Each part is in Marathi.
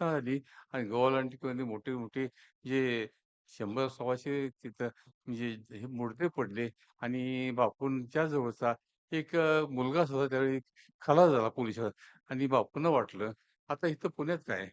संस्था आली आणि गव्हाणमध्ये मोठे-मोठे जे शंभर सव्वाशे तिथं म्हणजे हे मुर्दे पडले आणि बापूंच्या जवळचा एक मुलगा सुद्धा त्यावेळी खला झाला पोलिसात आणि बापूंना वाटलं, आता इथं पुण्यात काय?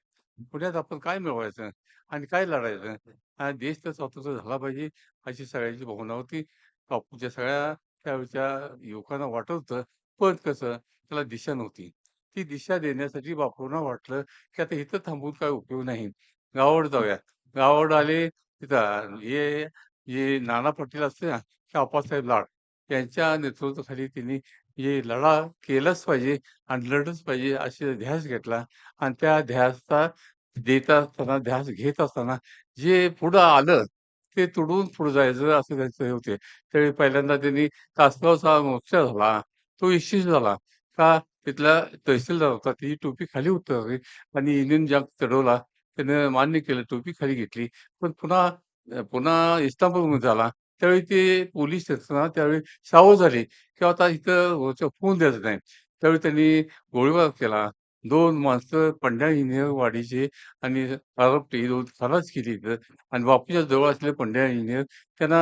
पुण्यात आपण काय मिळवायचं आणि काय लढायचं? देश तर स्वतंत्र झाला पाहिजे, अशी सगळ्यांची भावना होती. बापूच्या सगळ्या त्यावेळच्या युवकांना वाटत होतं, पण कसं त्याला दिशा नव्हती. ती दिशा देण्यासाठी बापूंना वाटलं, की आता इथं थांबून काही उपयोग नाही. गावाकडे जाऊया. गावाकडे आले तिथं हे जे नाना पाटील असते ना, की आप्पासाहेब लाड यांच्या नेतृत्वाखाली त्यांनी हे लढा केलाच पाहिजे आणि लढलंच पाहिजे असे ध्यास घेतला आणि त्या ध्यासचा देत असताना, ध्यास घेत असताना जे पुढं आलं, ते तुडवून पुढे जायचं असं त्यांचं हे होते. त्यावेळी पहिल्यांदा त्यांनी तासगावचा मोर्चा झाला. तो यशस्वी झाला. का? तिथला तहसीलदार होता. त्याची टोपी खाली उतरली आणि इंडियन जॅक चढवला. त्यानं मान्य केलं, टोपी खाली घेतली. पण पुन्हा पुन्हा इस्तांबूलमध्ये झाला. त्यावेळी ते पोलीस असताना त्यावेळी सावध झाले, की आता इथं फोन द्यायचं नाही. त्यावेळी त्यांनी गोळीबार केला. दोन माणसं पंड्या इंजिनियर वाडीचे आणि आरोपी 2 खलास केली इथं आणि बापूच्या जवळ असलेले पंड्या इंजिनियर त्यांना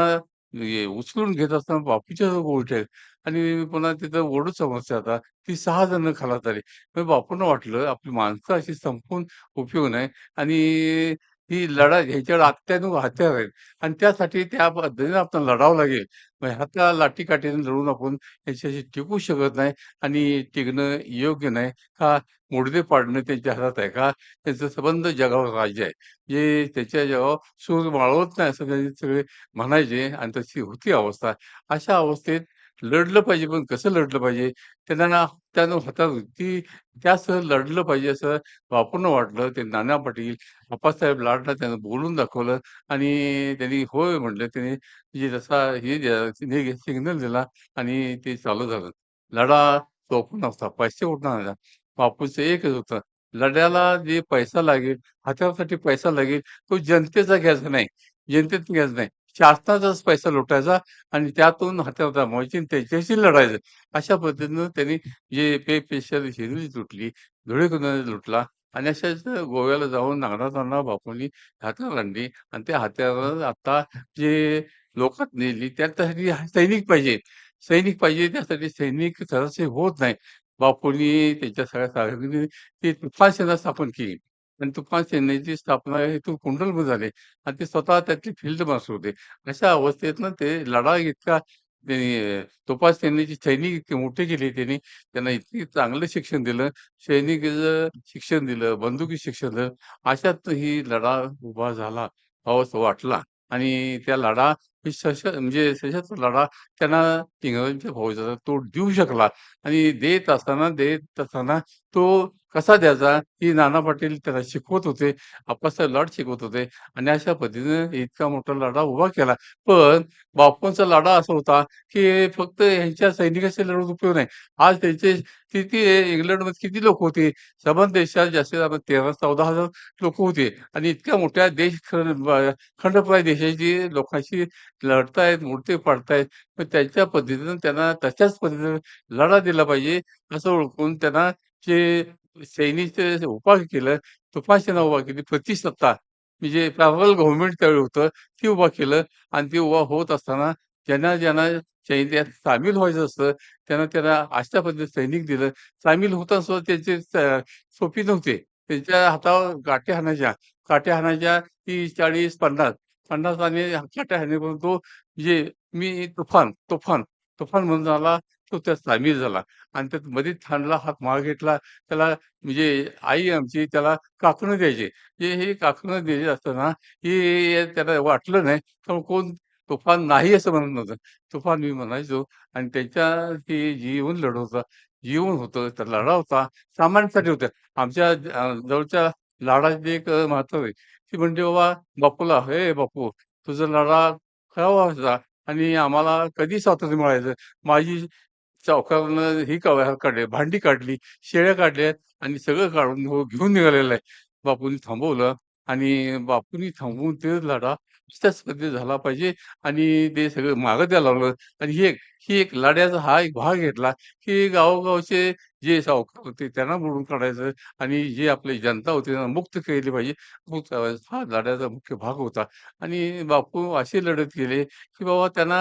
उचलून घेत असताना बापूच्या जवळ आहेत आणि पुन्हा तिथं ओढूच समस्या आता. ती सहा जण खालात आली मग बापूंना वाटलं, आपली माणसं अशी संपून उपयोग नाही. आणि ही लढा ह्याच्यावर अत्याधुनिक हत्यार आहेत आणि त्यासाठी त्या पद्धतीने आपण लढावं लागेल. मग ह्याच्या लाठीकाठीने लढून आपण याच्याशी टिकू शकत नाही आणि टिकणं योग्य नाही. का? मुडदे पाडणं त्यांच्या हातात आहे का? त्यांचं संबंध जगावर राज्य आहे. जे त्याच्या जगावर सूर वाळवत नाही असं त्यांनी सगळे म्हणायचे आणि तशी होती अवस्था. अशा अवस्थेत लढलं पाहिजे, पण कसं लढलं पाहिजे? त्यांना त्यानं हातात होती त्यासह लढलं पाहिजे असं बापूंना वाटलं. ते नाना पाटील, आप्पासाहेब लाडला त्यानं बोलून दाखवलं आणि त्यांनी होय म्हटलं. त्याने जे जसा हे सिग्नल दिला आणि ते चालू झालं. लढा चोपून नव्हता. पैसे उठणार नव्हता बापूंचं एकच होतं. लढ्याला जे पैसा लागेल, हत्यारासाठी पैसा लागेल, तो जनतेचा घ्यायचा नाही. जनतेत घ्यायचा नाही. शासनाचाच पैसा लुटायचा आणि त्यातून हत्यार जमवायची आणि त्याच्याशी लढायचं. अशा पद्धतीनं त्यांनी जे पे पेशल शेंद्री लुटली, धुळेखंडाने लुटला आणि अशाच गोव्याला जाऊन नागनाथांना बापूंनी हाताळ आणली आणि त्या हत्यारं आता जे लोकात नेली त्यासाठी सैनिक पाहिजे. सैनिक पाहिजे त्यासाठी सैनिक सहजासहजी होत नाही. बापूंनी त्यांच्या सगळ्या साहेबांनी ती तुफान सेना स्थापन केली आणि तुफान सेनेची स्थापना हेतू कुंडलमध्ये झाली आणि ते स्वतः त्यातले फील्ड मार्शल होते. अशा अवस्थेतनं ते लढा इतका त्यांनी तुफान सेनेचे सैनिक इतके मोठे केले त्यांनी. त्यांना इतकी चांगलं शिक्षण दिलं. सैनिक शिक्षण दिलं, बंदुकी शिक्षण दिलं. अशात ही लढा उभा झाला, असा वाटला आणि त्या लढा सश म्हणजे सशस्त्र लढा त्यांना इंग्रजांच्या फौजाचा तो देऊ शकला आणि देत असताना, देत असताना तो कसा द्यायचा? ती नाना पाटील त्याला शिकवत होते. आप्पासाहेब लाड शिकवत होते आणि अशा पद्धतीने इतका मोठा लढा उभा केला. पण बापूंचा लढा असा होता, की फक्त यांच्या सैनिकाशी लढत उपयोग नाही. आज त्यांचे किती इंग्लंडमध्ये किती लोक होते? समान देशात जास्तीत जास्त 13,000-14,000 लोकं होते आणि इतक्या मोठ्या देश खंड खंडप्राय देशाची लोकांशी लढतायत, मूर्ती पाडतायत. पण त्यांच्या पद्धतीनं त्यांना तशाच पद्धतीनं लढा दिला पाहिजे, असं ओळखून त्यांना जे सैनीचे उपास केलं, तुफान उभा केली, प्रतिसत्ता म्हणजे पॅरलल गव्हर्नमेंट त्यावेळी होतं, ते उभा केलं आणि ते उभा होत असताना ज्यांना-ज्यांना सैन्यात सामील व्हायचं असतं, त्यांना-त्यांना अशा पद्धतीने सैनिक दिलं. सामील होताना सुद्धा त्यांचे सोपी नव्हते. त्यांच्या हातावर काठ्या हाणायच्या. काटे हाणायच्या 30, 40, 50. 50 आणि काटे हाणेपर्यंत तो म्हणजे मी तुफान, तुफान, तुफान म्हणून झाला तो त्यात सामील झाला आणि त्यात मध्ये थांबला, हात मागे घेतला. त्याला म्हणजे आई आमची त्याला काकणं द्यायची. हे हे काकणं द्यायची असताना हे त्याला वाटलं नाही, तर कोण तुफान नाही असं म्हणत नव्हतं. तुफान मी म्हणायचो आणि त्यांच्या ते जीवन लढवता होता. जीवन होतं, तर लढा होता, सामान्यसाठी होत्या आमच्या जवळच्या लाडाचे एक महत्त्व आहे. ती म्हणजे "बाबा बापूला, "हे बापू, तुझा लढा केव्हा व्हायचा आणि आम्हाला कधी स्वातंत्र्य मिळायचं?" माझी सावकारानं ही काढले भांडी काढली, शेळ्या काढल्या आणि सगळं काढून हो, घेऊन निघालेलं आहे. बापूंनी थांबवलं आणि बापूंनी थांबवून तेच लढा तशाच झाला पाहिजे आणि ते सगळं मागं द्यायला लावलं आणि ही एक ही एक लढ्याचा हा एक भाग घेतला, की गावोगावचे जे सावकार होते त्यांना बुडून काढायचं आणि जे आपली जनता होती त्यांना मुक्त केली पाहिजे. मुक्त हा लढ्याचा मुख्य भाग होता आणि बापू असे लढत गेले, की बाबा त्यांना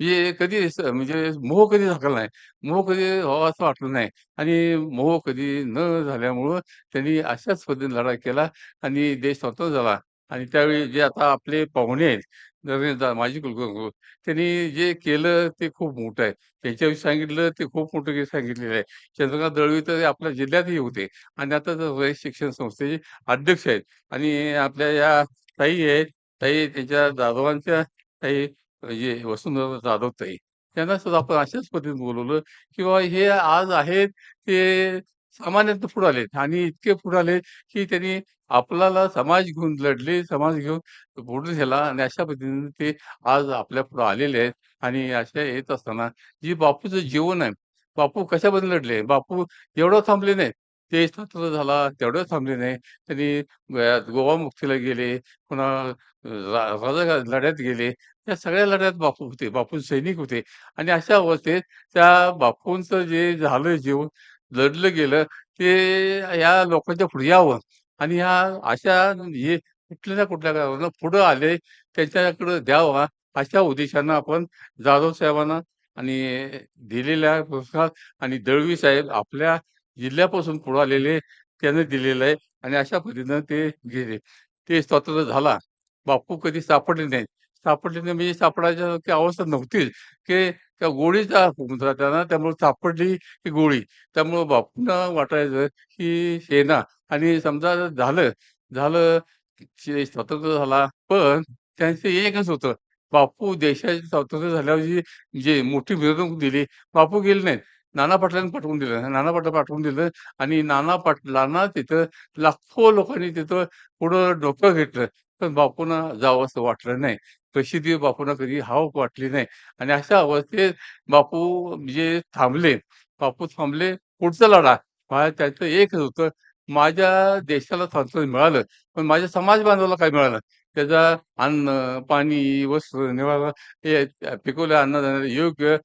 जे कधी म्हणजे मोह कधी झाकला नाही. मोह कधी व्हावा असं वाटलं नाही आणि मोह कधी न झाल्यामुळं त्यांनी अशाच पद्धतीने लढा केला आणि देश स्वतंत्र झाला आणि त्यावेळी जे आता आपले पाहुणे आहेत, नरेंद्र माजी कुलकर्णी त्यांनी जे केलं ते खूप मोठं आहे. त्यांच्याविषयी सांगितलं ते खूप मोठं काही सांगितलेलं आहे. चंद्रकांत दळवी तर आपल्या जिल्ह्यातही होते आणि आता तर शिक्षण संस्थेचे अध्यक्ष आहेत आणि आपल्या या ताई आहेत, ताई त्यांच्या जाधवांच्या ताई जे वसुंधरा जाधव ताई. त्यांना सुद्धा आपण अशाच पद्धतीने बोलवलं, की हे आज आहेत ते सामान्यात पुढे आले आणि इतके पुढे आले, की त्यांनी आपल्याला समाज घेऊन लढले, समाज घेऊन पुढे झाला आणि अशा पद्धतीने ते आज आपल्या पुढे आलेले आहेत आणि अशा येत असताना जी बापूचं जीवन आहे, बापू कशाबद्दल लढले? बापू एवढं थांबले नाही ते स्वतंत्र झाला तेवढं थांबले नाही. त्यांनी गोवा मुक्तीला गेले, पुन्हा राजा लढ्यात गेले. या सगळ्या लढ्यात बापू होते. बापू सैनिक होते आणि अशा अवस्थेत त्या बापूंचं जे झालं जीवन लढलं गेलं, ते या लोकांच्या पुढे यावं आणि ह्या अशा हे कुठल्या ना कुठल्या कारणानं पुढं आले, त्यांच्याकडं द्यावा अशा उद्देशानं आपण जाधव साहेबांना आणि दिलेला पुरस्कार आणि दळवी साहेब आपल्या जिल्ह्यापासून पुढे आलेले त्याने दिलेलं आहे आणि अशा पद्धतीनं ते गेले. ते स्वतंत्र झाला. बापू कधी सापडले नाही सापडले नाही म्हणजे सापडायची अवस्था नव्हतीच, की त्या गोळीचा होता त्यांना त्यामुळे सापडली ही गोळी. त्यामुळं बापूंना वाटायचं, की सेना आणि समजा झालं, झालं स्वातंत्र्य स्वतंत्र झाला, पण त्यांचं एकच होतं. बापू देशाचे स्वातंत्र्य झाल्यावर जी मोठी मिरवणूक दिली, बापू गेले नाहीत. नाना पाटलांनी पाठवून दिलं. नाना पाटला पाठवून दिलं आणि नाना पाटलांना तिथं लाखो लोकांनी तिथं पुढं डोकं घेतलं. पण बापूंना जावंसं वाटलं नाही. प्रसिद्धी बापूंना कधी हाव वाटली नाही आणि अशा अवस्थेत बापू म्हणजे थांबले. बापू थांबले, पुढचा लढा. पहा त्यांचं एकच होतं, माझ्या देशाला स्वातंत्र्य मिळालं, पण माझ्या समाज बांधवाला काय मिळालं? त्याचा अन्न, पाणी, वस्त्र, निवारा हे पिकवल्या अन्नधान्याला योग्य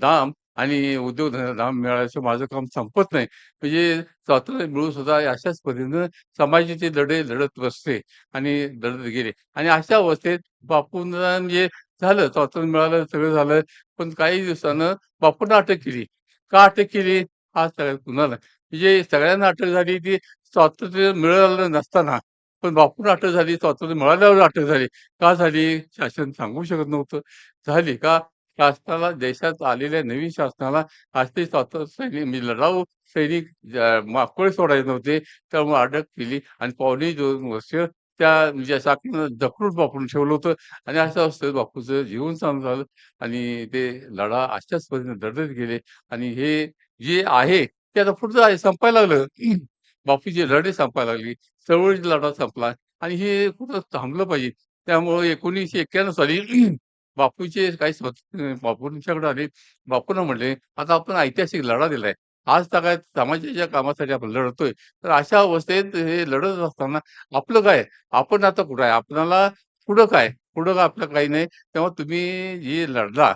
दाम आणि उद्योग दाम मिळाल्याशिवाय माझं काम संपत नाही. म्हणजे स्वातंत्र्य मिळून सुद्धा अशाच पद्धतीनं समाजाचे लढे लढत बसले आणि लढत गेले आणि अशा अवस्थेत बापूंना म्हणजे झालं स्वातंत्र्य मिळालं, सगळं झालं. पण काही दिवसानं बापूंना अटक केली. का अटक केली? हा सगळ्यात कुणाला म्हणजे सगळ्यांना अटक झाली ती स्वातंत्र्य मिळालं नसताना. पण बापूंना अटक झाली, स्वातंत्र्य मिळाल्यावर अटक झाली. का झाली? शासन सांगू शकत नव्हतं. झाली का? शासनाला देशात आलेल्या नवीन शासनाला असे स्वातंत्र्य सैनिक म्हणजे लढाऊ सैनिक माकोळे सोडायचे नव्हते. त्यामुळे अटक केली आणि पावणे दोन वर्ष त्या म्हणजे शासनानं जखडून वापरून ठेवलं होतं आणि अशा अवस्थेत बापूचं जीवन चालू झालं आणि ते लढा अशाच पद्धतीने लढत गेले आणि हे जे आहे ते आता पुढचं आहे संपायला लागलं. बापूची लढे संपायला लागली. चळवळीचा लढा संपला आणि हे कुठं थांबलं पाहिजे. त्यामुळे एकोणीसशे एक्क्याण्णव साली बापूचे काही स्वतः बापूंच्याकडे आले. बापूंना म्हणले, "आता आपण ऐतिहासिक लढा दिलाय. आज काय समाजाच्या कामासाठी आपण लढतोय. तर अशा अवस्थेत हे लढत असताना आपलं काय? आपण आता कुठं आहे? आपल्याला पुढं काय? पुढं आपलं काही नाही. तेव्हा तुम्ही जे लढला,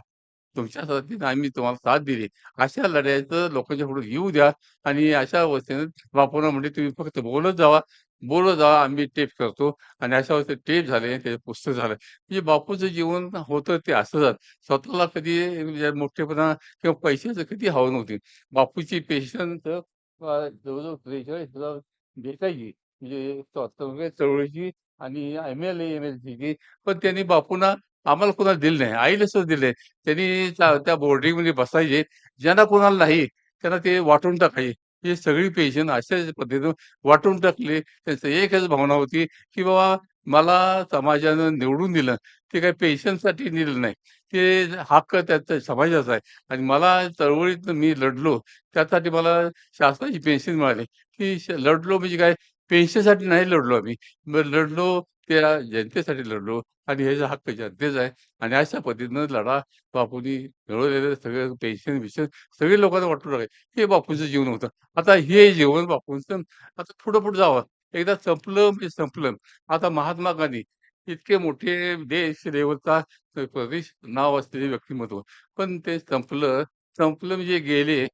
तुमच्या साथीने आम्ही तुम्हाला साथ दिली. अशा लढ्याचं लोकांच्या पुढे येऊ द्या आणि अशा अवस्थेने बापूंना म्हणजे "तुम्ही फक्त बोलत जावा, बोलत जा आम्ही टेप करतो." आणि अशा टेप झाले, त्याचं पुस्तक झालं. म्हणजे बापूचं जीवन होतं ते असंच. स्वतःला कधी म्हणजे मोठेपणा किंवा पैशाचं कधी हवं नव्हती. बापूची पेन्शन तर अ, जवळ-जवळ 43,000 भेटायची. म्हणजे स्वातंत्र्य चळवळीची आणि एम-एल-ए, एम-एल-सीची. पण त्यांनी बापूंना आम्हाला कोणाला दिलं नाही. आईला सुद्धा दिले. त्यांनी त्या त्या बोर्डिंगमध्ये बसायचे. ज्यांना कोणाला नाही, त्यांना ते वाटून टाकायचे. हे सगळी पेन्शन अशाच पद्धतीनं वाटून टाकले त्यांचं एकच भावना होती, की बाबा मला समाजानं निवडून दिलं. ते काही पेन्शनसाठी दिलं नाही. ते हक्क त्याचा समाजाचा आहे आणि मला चळवळीत मी लढलो. त्यासाठी मला शासनाची पेन्शन मिळाली. की लढलो म्हणजे काय पेन्शनसाठी नाही लढलो आम्ही. लढलो त्या जनतेसाठी लढलो आणि ह्याचा हक्क जनतेचा आहे आणि अशा पद्धतीनं लढा बापूंनी मिळवलेलं सगळं पेन्शन विशन सगळे लोकांना वाटू लागले हे बापूंचं जीवन होतं. आता हे जीवन बापूंचं आता पुढं-पुढं जावं. एकदा संपलं म्हणजे संपलं. आता महात्मा गांधी इतके मोठे देश देवता प्रदेश नाव असलेले व्यक्तिमत्व. पण ते संपलं, संपलं म्हणजे गेले.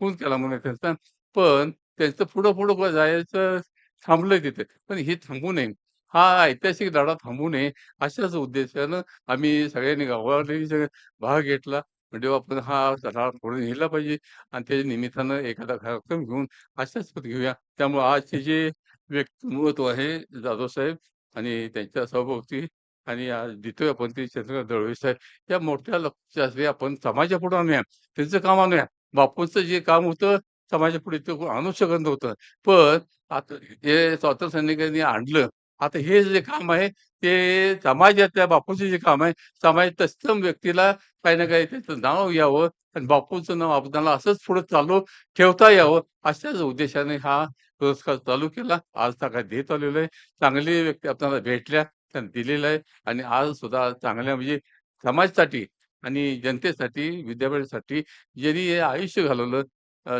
कोण केला म्हणायचं त्यांचा. पण त्यांचं पुढं-पुढं जायचं थांबलंय तिथे. पण हे थांबू नये. हा ऐतिहासिक धडा थांबू नये अशाच उद्देशानं आम्ही सगळ्यांनी गावाने भाग घेतला. म्हणजे आपण हा धडा पुढे नेला पाहिजे आणि त्याच्या निमित्तानं एखादा कार्यक्रम घेऊन अशाच घेऊया. त्यामुळे आजचे जे व्यक्तिमत्व आहे जाधवसाहेब आणि त्यांच्या सभोवती आणि आज देतोय आपण ते चंद्रकांत दळवे साहेब या मोठ्या लक्षात आपण समाजापुढे आणूया. त्यांचं काम आणूया. बापूंचं जे काम होतं समाजापुढे ते आणू शकत नव्हतं. पण आता हे स्वातंत्र्य सैनिकांनी आणलं. आता हे जे काम आहे ते समाजातल्या बापूचं जे काम आहे, समाज तत्सम व्यक्तीला काही ना काही त्याचं नाव यावं आणि बापूचं नाव आपणाला असंच पुढे चालू ठेवता यावं, अशाच उद्देशाने हा पुरस्कार चालू केला. आज काय देत आलेलो आहे. चांगली व्यक्ती आपल्याला भेटल्या, त्यांना दिलेलं आहे आणि आज सुद्धा चांगल्या म्हणजे समाजसाठी आणि जनतेसाठी, विद्यापीठासाठी ज्यांनी हे आयुष्य घालवलं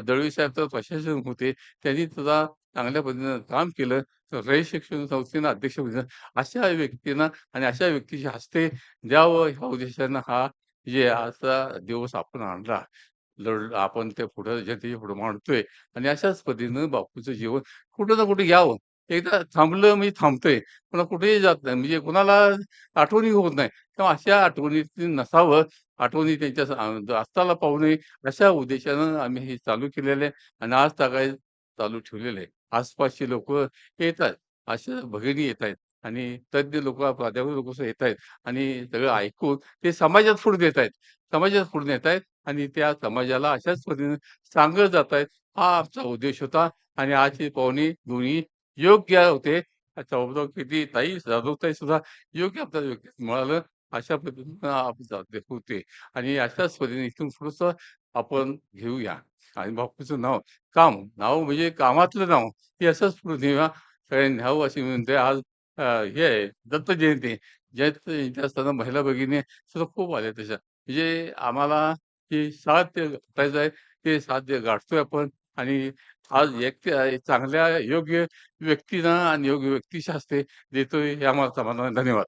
दळवी साहेब तर प्रशासन होते. त्यांनी सुद्धा चांगल्या पद्धतीनं काम केलं. तर रयत शिक्षण संस्थेनं अध्यक्ष अशा व्यक्तींना आणि अशा व्यक्तीच्या हस्ते द्यावं ह्या उद्देशानं हा जे असा दिवस आपण आणला. लढ आपण ते पुढे जनतेच्या पुढे मांडतोय आणि अशाच पद्धतीनं बापूचं जीवन कुठं ना कुठे यावं. एकदा थांबलं म्हणजे थांबतंय. पुन्हा कुठेही जात नाही. म्हणजे कुणाला आठवणी होत नाही. तेव्हा अशा आठवणीत नसावं. आठवणी त्यांच्या अ, पाहू नये अशा उद्देशानं आम्ही हे चालू केलेलं आहे आणि आज सकाळी चालू ठेवलेलं आहे. आसपासची लोकं येतात. अशा भगिनी येतायत आणि तज्ञ लोकं, प्राध्यापक लोकं येतायत आणि सगळं ऐकून ते समाजात पुढे नेत आहेत. समाजात पुढे नेत आहेत आणि त्या समाजाला अशाच पद्धतीने सांगत जातायत. हा आमचा उद्देश होता आणि आजची पाहुणी दोन्ही योग्य होते. चौदा ताई, जाधवताई सुद्धा योग्य आपल्याला व्यक्ती मिळालं. अशा पद्धतीनं आपण जाते होते आणि अशाच पद्धतीने इथून पुढचं आपण घेऊया आणि बापूचं नाव काम, नाव म्हणजे कामातलं नाव हे असंच पुढे सगळ्यांनी न्यावं अशी म्हणते आज अ, हे आहे दत्त जयंती. जयंत जयंती असताना महिला भगिनी सुद्धा खूप आल्या तशा. म्हणजे आम्हाला हे साध्य गाठायचं आहे. ते साध्य गाठतोय आपण आणि आज एक चांगल्या योग्य व्यक्तींना आणि योग्य व्यक्तीच्या देतोय हे आम्हाला समाधान आहे. धन्यवाद.